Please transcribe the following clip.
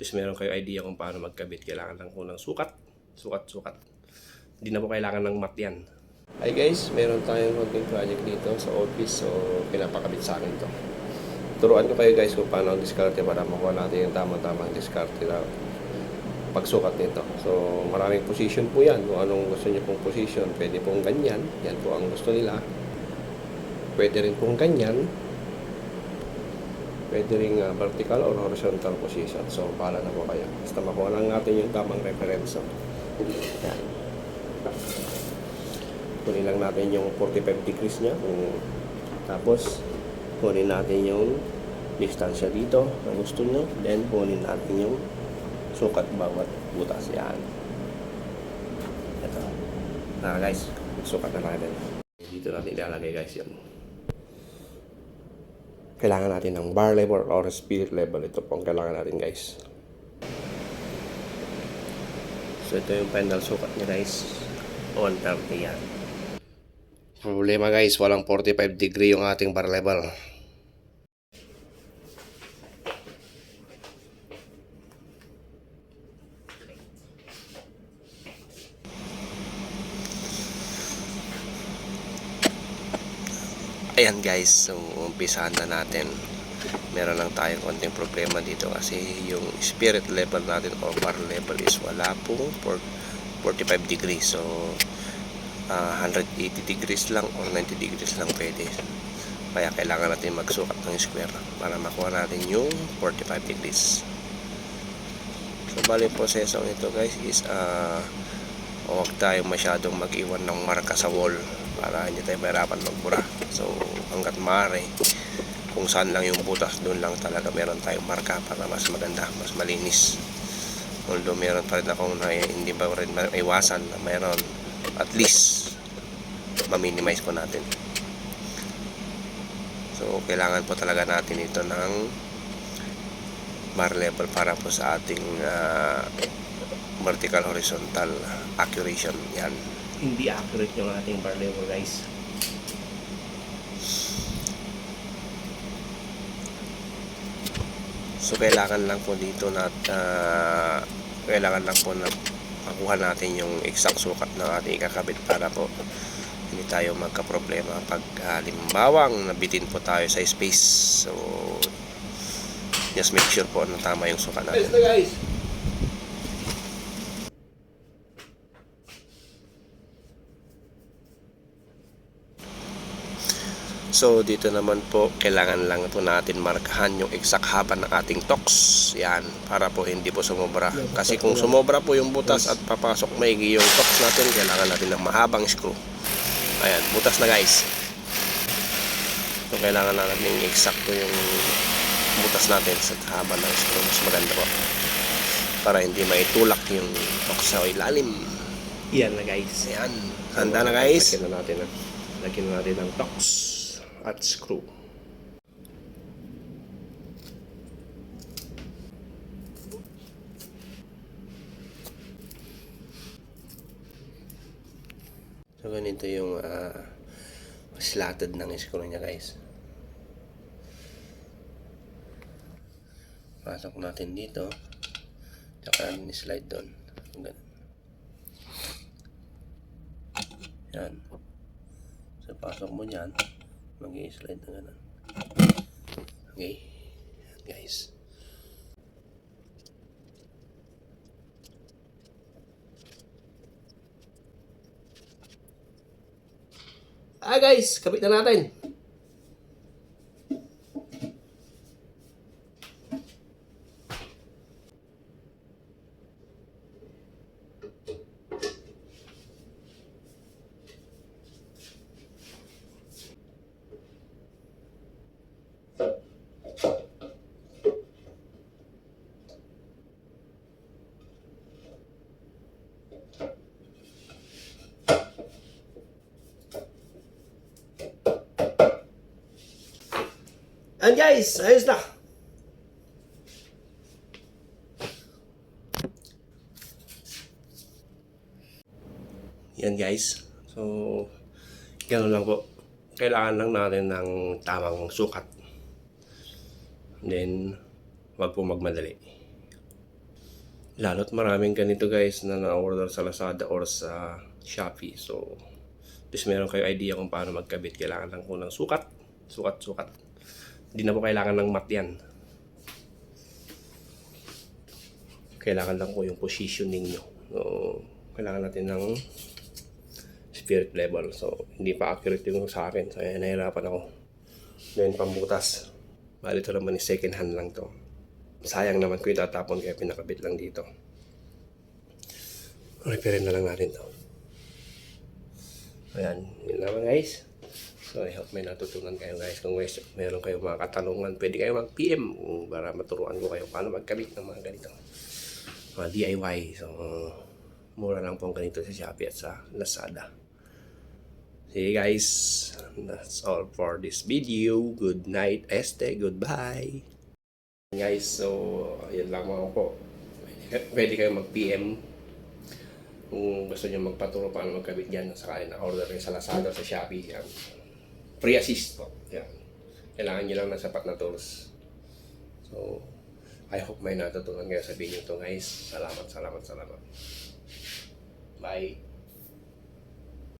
least meron kayo idea kung paano magkabit. Kailangan lang po ng sukat. Sukat, sukat. Hindi na po kailangan ng mat yan. Hi guys, meron tayong konting project dito sa office. So, pinapakabit sa akin to. Turuan ko kayo guys kung paano ang diskarte para makuha natin yung tamang-tamang diskarte na pagsukat nito. So, maraming position po yan. Kung anong gusto niyo pong position, pwede pong ganyan. Yan po ang gusto nila. Pwede rin pong ganyan. Pwede rin uh, vertical or horizontal position. So, pala na po kayo. Basta makuha lang natin yung tamang reference. Yan. Kunin lang natin yung 45 degrees niya. Kung, tapos, kunin natin yung distansya dito na gusto nyo. Then, kunin natin yung sukat bawat butas. Yan. Ito. Na guys, sukat na natin. Dito natin ilalagay guys yan. Kailangan natin ng bar level or spirit level. Ito po ang kailangan natin guys. So ito yung final sukat niya guys. 130 yan. Problema guys, walang 45 degree yung ating bar level. Ayan guys, so umpisahan na natin. Meron lang tayong konting problema dito kasi yung spirit level natin o bar level is wala pong for 45 degrees. So, ah, 180 degrees lang or 90 degrees lang pwede. Kaya kailangan natin magsukat ng square para makuha natin yung 45 degrees. So, bali proseso nito guys is ah huwag tayong masyadong mag-iwan ng marka sa wall para hindi tayo mahirapan magbura. So, hanggat maaari, kung saan lang yung butas, doon lang talaga meron tayong marka para mas maganda, mas malinis. Although meron pa rin akong na, hindi ba rin maiwasan na meron at least ma-minimize po natin. So, kailangan po talaga natin ito ng bar level para po sa ating ah, vertical horizontal accuracy yan hindi accurate yung ating bar level guys so kailangan lang po dito na ah, kailangan lang po na makuha natin yung exact sukat ng ating ikakabit para po hindi tayo magka problema pag halimbawang nabitin po tayo sa space. So just make sure po na tama yung sukat natin. Guys. So dito naman po kailangan lang po natin markahan yung exact haba ng ating tox. Yan, para po hindi po sumobra. Kasi kung sumobra po yung butas at papasok maigi yung tox natin, kailangan natin ng mahabang screw. Ayan, butas na guys. So kailangan natin yung eksakto yung butas natin sa haba ng screw. Mas maganda po. Para hindi maitulak yung tox sa ilalim. Yan na guys. Yan. Handa na guys. Lagyan na natin na. Lagyan na natin ng tox at screw. So ganito yung uh, slatted ng screw niya guys. Pasok natin dito. Tsaka natin slide doon. Ganun. Yan. So pasok mo dyan mag slide na ganun. Okay. Guys. Ah guys, kabit na natin. And guys, ayos na. Yan guys. So, gano'n lang po. Kailangan lang natin ng tamang sukat. Then, wag po magmadali. Lalo't maraming ganito guys na na-order sa Lazada or sa Shopee. So, just meron kayo idea kung paano magkabit. Kailangan lang po ng sukat. Sukat, sukat. Hindi na po kailangan ng mat yan. Kailangan lang po yung positioning nyo. So, kailangan natin ng spirit level. So, hindi pa accurate yung sa akin. So, kaya nahirapan ako. Then, pambutas. Bali ito naman second hand lang to. Sayang naman ko itatapon kaya pinakabit lang dito. Repair na lang natin to. Ayan, yun naman guys. So I hope may natutunan kayo guys. Kung guys, meron kayong mga katanungan, pwede kayo mag-PM para maturuan ko kayo paano magkabit ng mga ganito. Mga DIY. So, mura lang po ang ganito sa Shopee at sa Lazada. See you guys. That's all for this video. Good night, este. Goodbye. Guys, so yun lang mga po. Pwede, kayo mag-PM kung gusto nyo magpaturo paano magkabit yan sa kain na order kayo sa Lazada sa Shopee. Yan. Free assist po. Yan. Kailangan nyo lang ng sapat na tools. So, I hope may natutunan kayo sa video to guys. Salamat, salamat, salamat. Bye.